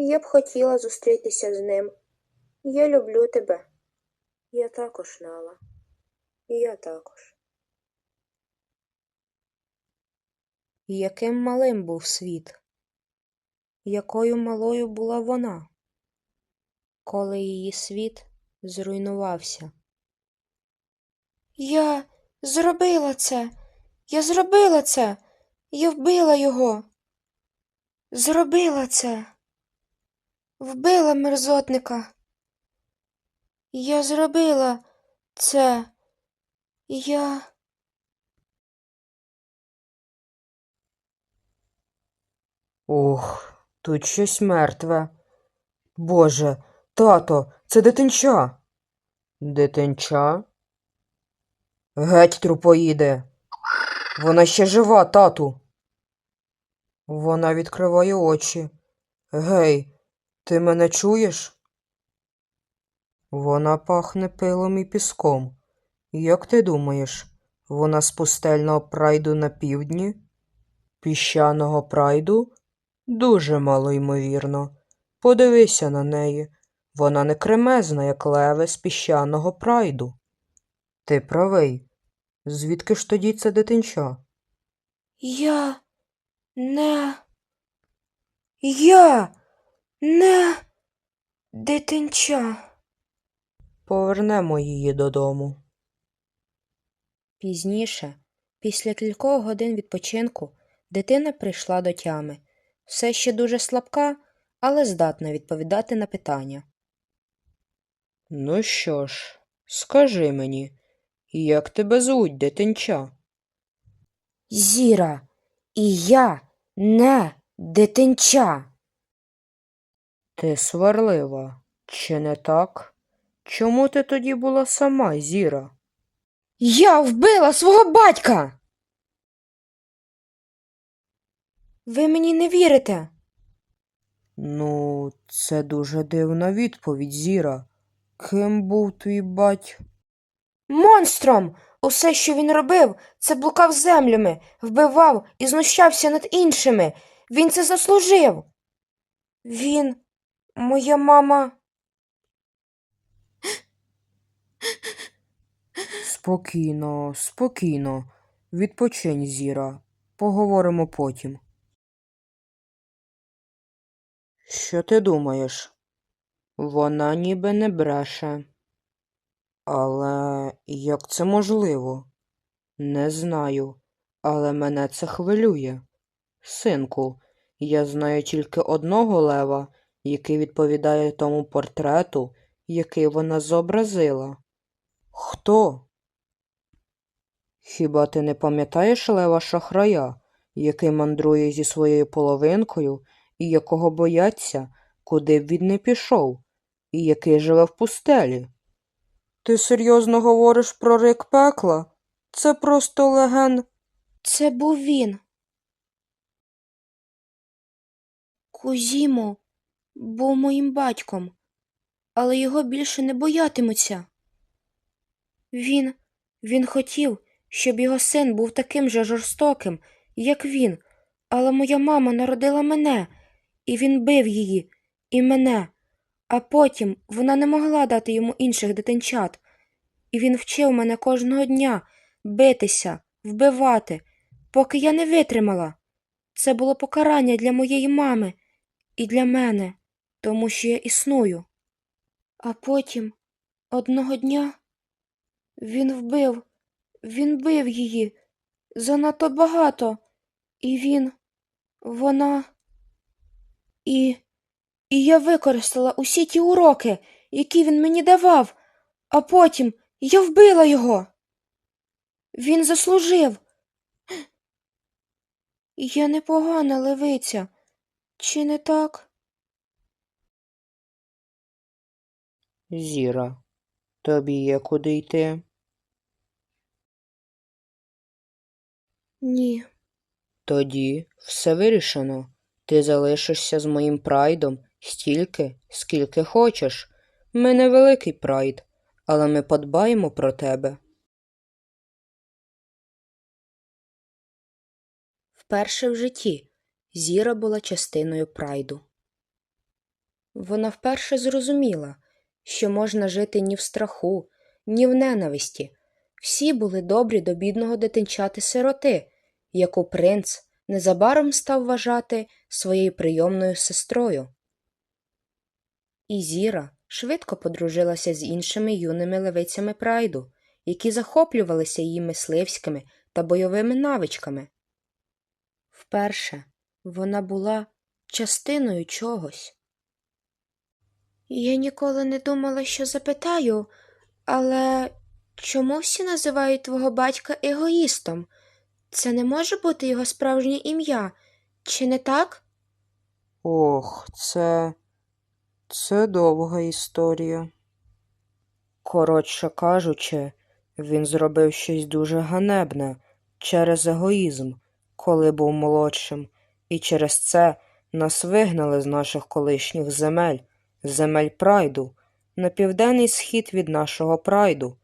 Я б хотіла зустрітися з ним. Я люблю тебе. Я також, Нала. Я також. Яким малим був світ? Якою малою була вона, коли її світ зруйнувався? Я зробила це. Я зробила це. Я вбила його. Зробила це. Вбила мерзотника. Я зробила це. Я. Ох, тут щось мертве. Боже, тато, це дитинча. Дитинча? Геть, трупоїде. Вона ще жива, тату. Вона відкриває очі. Гей, ти мене чуєш? Вона пахне пилом і піском. Як ти думаєш, вона з пустельного прайду на півдні? Піщаного прайду? Дуже мало ймовірно. Подивися на неї. Вона не кремезна, як леве з піщаного прайду. Ти правий. Звідки ж тоді це дитинча? Я не. Я не дитинча. Повернемо її додому. Пізніше, після кількох годин відпочинку, дитина прийшла до тями. Все ще дуже слабка, але здатна відповідати на питання. Ну що ж, скажи мені, як тебе звуть, дитинча? Зіра, і я не дитинча. Ти сварлива, чи не так? Чому ти тоді була сама, Зіра? Я вбила свого батька. Ви мені не вірите. Ну, це дуже дивна відповідь, Зіра. Ким був твій бать? Монстром! Усе, що він робив, це блукав землями, вбивав і знущався над іншими. Він це заслужив. Він, моя мама. Спокійно, спокійно. Відпочинь, Зіра. Поговоримо потім. Що ти думаєш? Вона ніби не бреше. Але як це можливо? Не знаю, але мене це хвилює. Синку, я знаю тільки одного лева, який відповідає тому портрету, який вона зобразила. Хто? Хіба ти не пам'ятаєш лева шахрая, який мандрує зі своєю половинкою і якого бояться, куди б він не пішов, і який живе в пустелі? Ти серйозно говориш про рик пекла? Це просто леген. Це був він. Кузімо був моїм батьком, але його більше не боятимуться. Він, він хотів, щоб його син був таким же жорстоким, як він, але моя мама народила мене, і він бив її, і мене, а потім вона не могла дати йому інших дитинчат, і він вчив мене кожного дня битися, вбивати, поки я не витримала. Це було покарання для моєї мами і для мене, тому що я існую. А потім, одного дня, він вбив, він бив її занадто багато, і він, вона. І, і я використала усі ті уроки, які він мені давав, а потім я вбила його. Він заслужив. Я непогана левиця, чи не так? Зіра, тобі є куди йти? Ні. Тоді все вирішено. Ти залишишся з моїм прайдом стільки, скільки хочеш. Ми не великий прайд, але ми подбаємо про тебе. Вперше в житті Зіра була частиною прайду. Вона вперше зрозуміла, що можна жити ні в страху, ні в ненависті. Всі були добрі до бідного дитинчати сироти, яку принц незабаром став вважати своєю прийомною сестрою. І Зіра швидко подружилася з іншими юними левицями прайду, які захоплювалися її мисливськими та бойовими навичками. Вперше вона була частиною чогось. Я ніколи не думала, що запитаю, але чому всі називають твого батька егоїстом? Це не може бути його справжнє ім'я, чи не так? Ох, це. це довга історія. Коротше кажучи, він зробив щось дуже ганебне через егоїзм, коли був молодшим, і через це нас вигнали з наших колишніх земель, земель прайду, на південний схід від нашого прайду.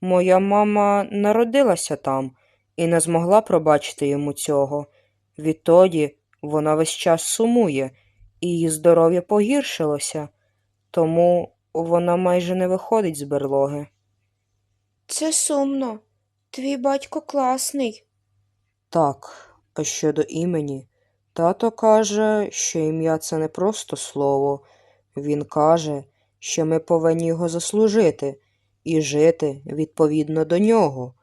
Моя мама народилася там і не змогла пробачити йому цього. Відтоді вона весь час сумує, і її здоров'я погіршилося, тому вона майже не виходить з берлоги. Це сумно. Твій батько класний. Так, а щодо імені, тато каже, що ім'я це не просто слово. Він каже, що ми повинні його заслужити і жити відповідно до нього,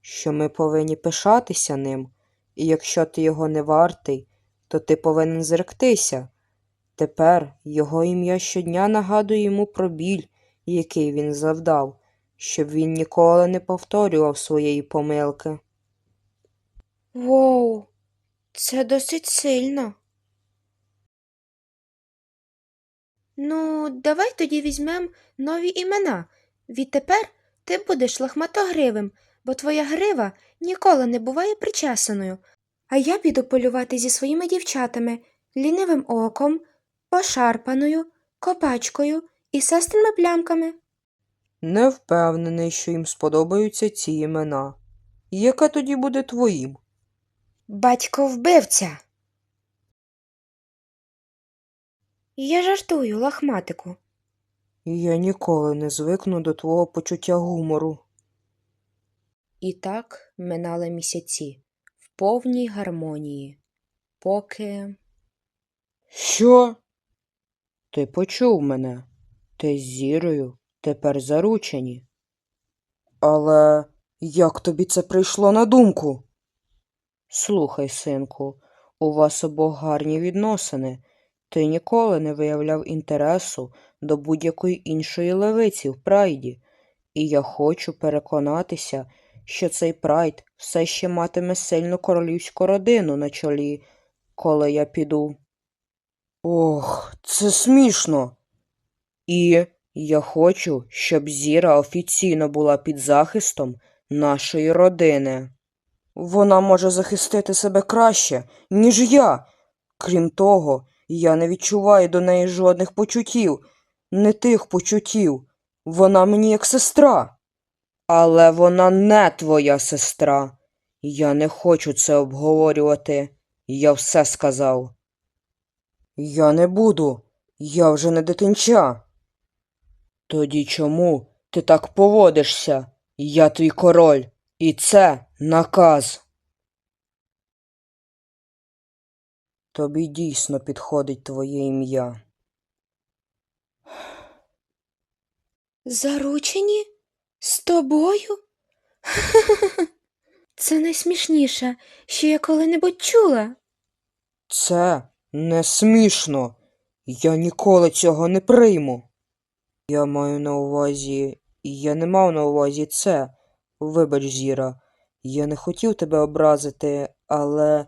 що ми повинні пишатися ним, і якщо ти його не вартий, то ти повинен зректися. Тепер його ім'я щодня нагадує йому про біль, який він завдав, щоб він ніколи не повторював своєї помилки. Воу, це досить сильно. Ну, давай тоді візьмем нові імена. Відтепер ти будеш лохматогривим, бо твоя грива ніколи не буває причесаною. А я піду полювати зі своїми дівчатами, лінивим оком, пошарпаною, копачкою і сестрими плямками. Не впевнений, що їм сподобаються ці імена. Яке тоді буде твоїм? Батько вбивця. Я жартую, лахматику. Я ніколи не звикну до твого почуття гумору. І так минали місяці в повній гармонії, поки. Що? Ти почув мене. Ти з зірою тепер заручені. Але як тобі це прийшло на думку? Слухай, синку, у вас обох гарні відносини. Ти ніколи не виявляв інтересу до будь-якої іншої левиці в прайді, і я хочу переконатися, що цей прайд все ще матиме сильну королівську родину на чолі, коли я піду. Ох, це смішно. І я хочу, щоб Зіра офіційно була під захистом нашої родини. Вона може захистити себе краще, ніж я. Крім того, я не відчуваю до неї жодних почуттів, не тих почуттів. Вона мені як сестра. Але вона не твоя сестра. Я не хочу це обговорювати. Я все сказав. Я не буду. Я вже не дитинча. Тоді чому ти так поводишся? Я твій король, і це наказ. Тобі дійсно підходить твоє ім'я. Заручені? З тобою? Це найсмішніше, що я коли-небудь чула. Це не смішно. Я ніколи цього не прийму. Я маю на увазі. Я не мав на увазі це. Вибач, Зіра. Я не хотів тебе образити, але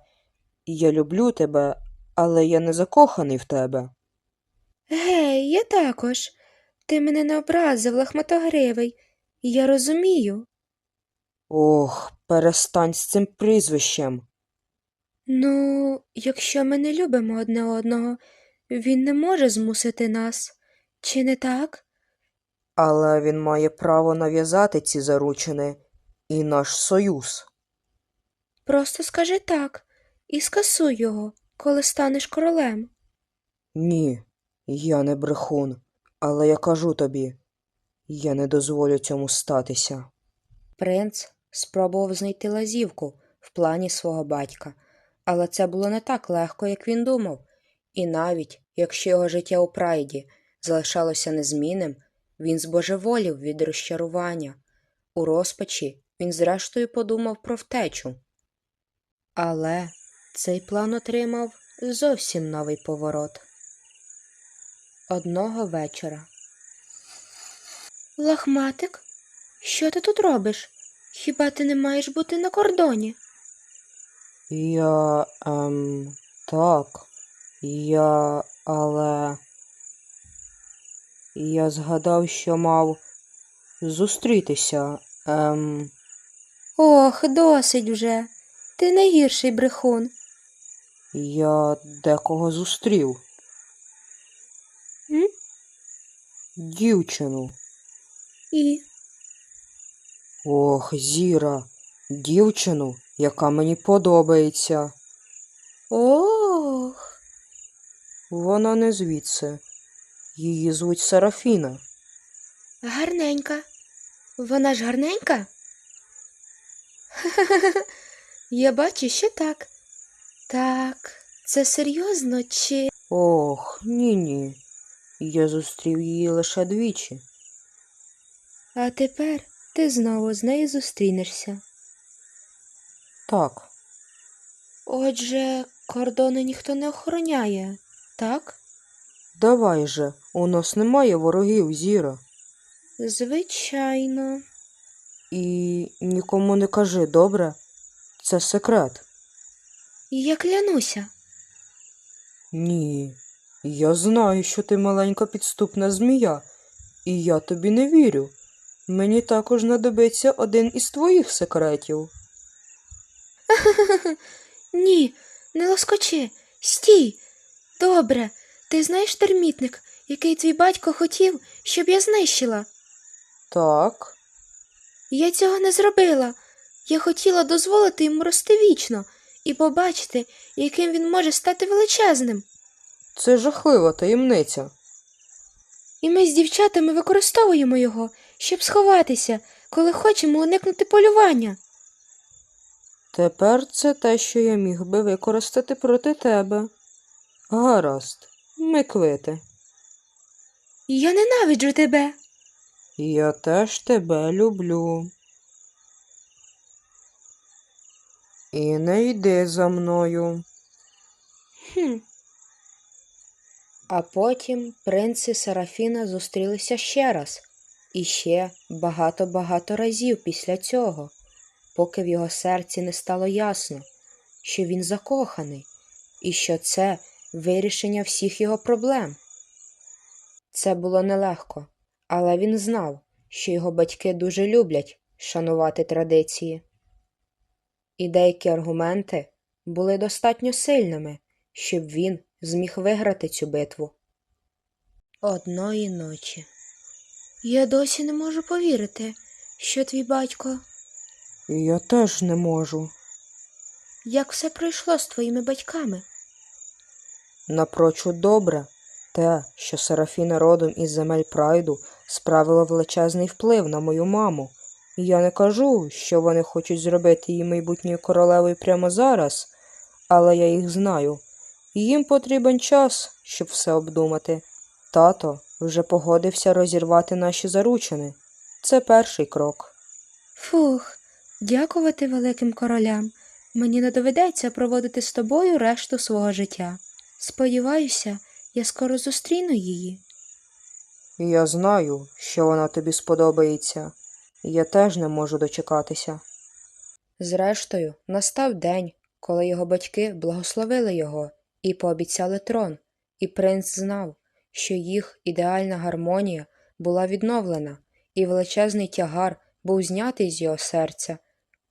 я люблю тебе, але я не закоханий в тебе. Гей, я також. Ти мене не образив, лахматогривий. Я розумію. Ох, перестань з цим прізвищем. Ну, якщо ми не любимо одне одного, він не може змусити нас. Чи не так? Але він має право нав'язати ці заручини і наш союз. Просто скажи так і скасуй його, коли станеш королем. Ні, Я не брехун, але я кажу тобі, я не дозволю цьому статися. Принц спробував знайти лазівку в плані свого батька, але це було не так легко, як він думав. І навіть якщо його життя у прайді залишалося незмінним, він збожеволів від розчарування. У розпачі він зрештою подумав про втечу. Але цей план отримав зовсім новий поворот. Одного вечора. Лахматик, що ти тут робиш? Хіба ти не маєш бути на кордоні? Я, ем, так, я, але. Я згадав, що мав зустрітися, ем, Ох, досить вже. Ти не гірший брехун. Я декого зустрів. М? Дівчину. І Ох, Зіра, дівчину, яка мені подобається. ох. Вона не звідси. Її звуть Серафіна. Гарненька. Вона ж гарненька? Я бачу, що так. Так, це серйозно чи. Ох, ні-ні. Я зустрів її лише двічі. А тепер ти знову з нею зустрінешся. Так, Отже, кордони ніхто не охороняє, так? давай же, у нас немає ворогів, Зіра. Звичайно. І нікому не кажи, добре? Це секрет. Я клянуся. Ні. Я знаю, що ти маленька підступна змія, і я тобі не вірю. Мені також знадобиться один із твоїх секретів. Ні, не лоскочи. Стій. Добре, ти знаєш термітник, який твій батько хотів, щоб я знищила. Так, Я цього не зробила. Я хотіла дозволити йому рости вічно і побачити, яким він може стати величезним. це жахлива таємниця. І ми з дівчатами використовуємо його, щоб сховатися, коли хочемо уникнути полювання. Тепер це те, що я міг би використати проти тебе. Гаразд, ми квити. Я ненавиджу тебе. Я теж тебе люблю. І не йди за мною. Хм. А потім принц і Серафіна зустрілися ще раз, і ще багато-багато разів після цього, поки в його серці не стало ясно, що він закоханий, і що це вирішення всіх його проблем. Це було нелегко, але він знав, що його батьки дуже люблять шанувати традиції. І деякі аргументи були достатньо сильними, щоб він зміг виграти цю битву. Одної ночі. Я досі не можу повірити, що твій батько. Я теж не можу. Як все пройшло з твоїми батьками? Напрочуд добре, те, що Серафіна родом із земель Прайду справила величезний вплив на мою маму. Я не кажу, що вони хочуть зробити її майбутньою королевою прямо зараз, але я їх знаю. Їм потрібен час, щоб все обдумати. Тато вже погодився розірвати наші заручини. Це перший крок. Фух, дякувати великим королям. Мені не доведеться проводити з тобою решту свого життя. Сподіваюся, я скоро зустріну її. Я знаю, що вона тобі сподобається. Я теж не можу дочекатися. Зрештою, настав день, коли його батьки благословили його і пообіцяли трон, і принц знав, що їх ідеальна гармонія була відновлена, і величезний тягар був знятий з його серця,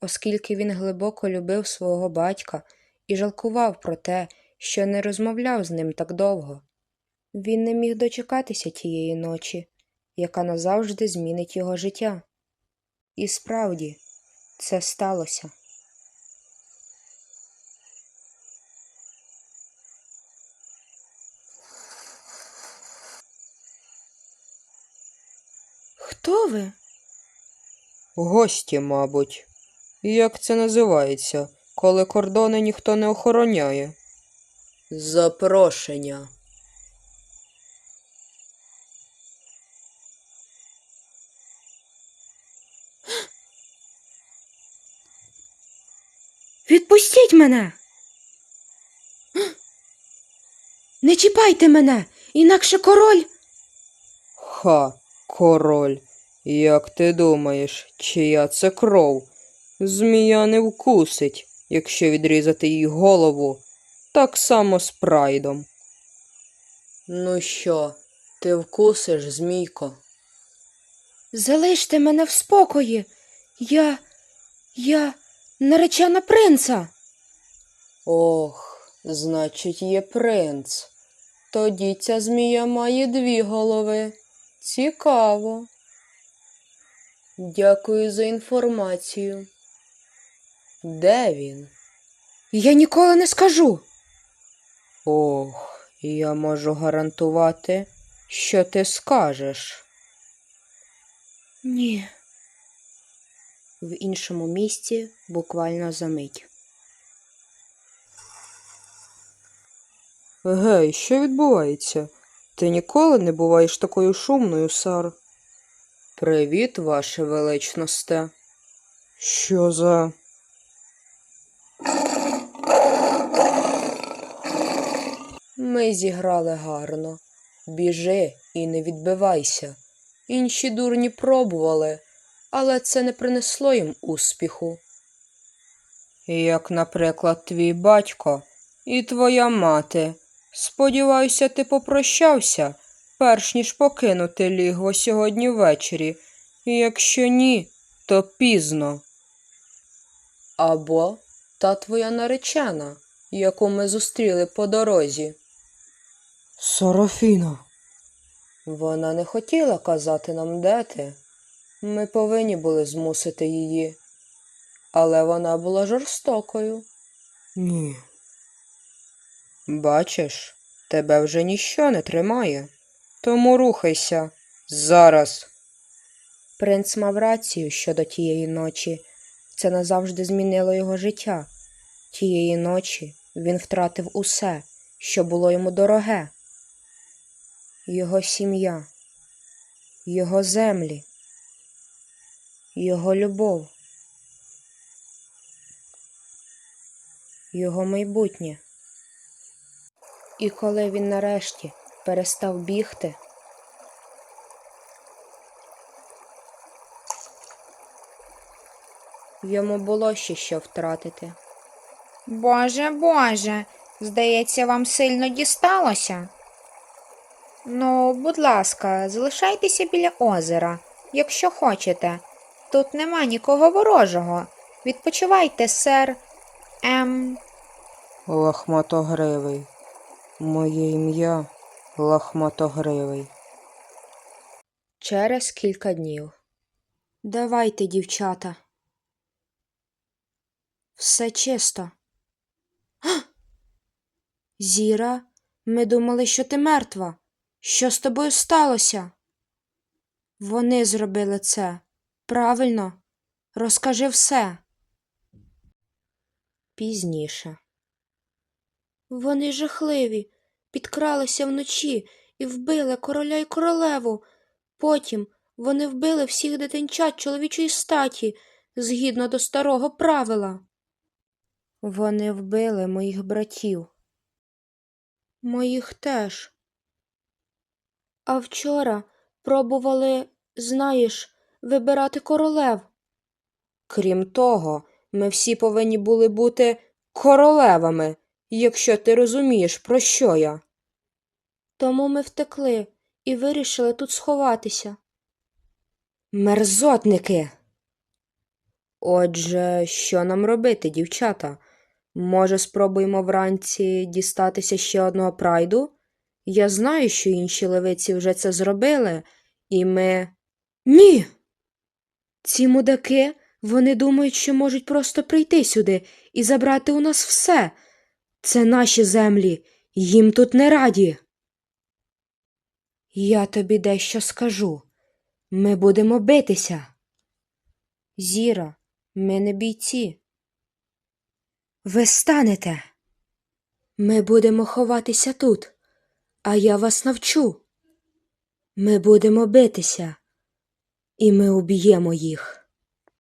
оскільки він глибоко любив свого батька і жалкував про те, що не розмовляв з ним так довго. Він не міг дочекатися тієї ночі, яка назавжди змінить його життя. І справді це сталося. Хто ви? Гості, мабуть. Як це називається, коли кордони ніхто не охороняє? Запрошення. Відпустіть мене. Не чіпайте мене, інакше король. Ха, король. Як ти думаєш, чия це кров? Змія не вкусить, якщо відрізати їй голову, так само з прайдом. Ну що, ти вкусиш, змійко? Залиште мене в спокої. Я. я наречена принца. Ох, значить, є принц. Тоді ця змія має дві голови. Цікаво. Дякую за інформацію. Де він? Я ніколи не скажу. Ох, я можу гарантувати, що ти скажеш. Ні. В іншому місці буквально за мить. Гей, що відбувається? Ти ніколи не буваєш такою шумною, Сар. Привіт, ваше величносте. Що за. Ми зіграли гарно. Біжи і не відбивайся. Інші дурні пробували, але це не принесло їм успіху. Як, наприклад, твій батько і твоя мати. Сподіваюся, ти попрощався, перш ніж покинути лігво сьогодні ввечері. Якщо ні, то пізно. Або та твоя наречена, яку ми зустріли по дорозі. Сарафіна. Вона не хотіла казати нам, де ти. Ми повинні були змусити її. Але вона була жорстокою. Ні. Бачиш, тебе вже ніщо не тримає. Тому рухайся зараз. Принц мав рацію щодо тієї ночі. Це назавжди змінило його життя. Тієї ночі він втратив усе, що було йому дороге. Його сім'я, його землі, його любов, його майбутнє. І коли він нарешті перестав бігти, йому було ще що втратити. Боже, Боже, здається, вам сильно дісталося. Ну, будь ласка, залишайтеся біля озера, якщо хочете. Тут нема нікого ворожого. Відпочивайте, сер. Ем, Лахматогривий. Моє ім'я Лахматогривий. Через кілька днів. Давайте, дівчата. Все чисто. Га! Зіра, ми думали, що ти мертва. Що з тобою сталося? Вони зробили це. Правильно. Розкажи все. Пізніше. Вони жахливі, підкралися вночі і вбили короля й королеву. Потім вони вбили всіх дитинчат чоловічої статі, згідно до старого правила. Вони вбили моїх братів. Моїх теж. А вчора пробували, знаєш, вибирати королев. Крім того, ми всі повинні були бути королевами, якщо ти розумієш, про що я. Тому ми втекли і вирішили тут сховатися. Мерзотники. Отже, що нам робити, дівчата? Може, спробуємо вранці дістатися ще одного прайду? Я знаю, що інші левиці вже це зробили, і ми. Ні. Ці мудаки, вони думають, що можуть просто прийти сюди і забрати у нас все. Це наші землі, їм тут не раді. Я тобі дещо скажу. Ми будемо битися. Зіра, ми не бійці. Ви станете. Ми будемо ховатися тут, а я вас навчу. Ми будемо битися і ми уб'ємо їх.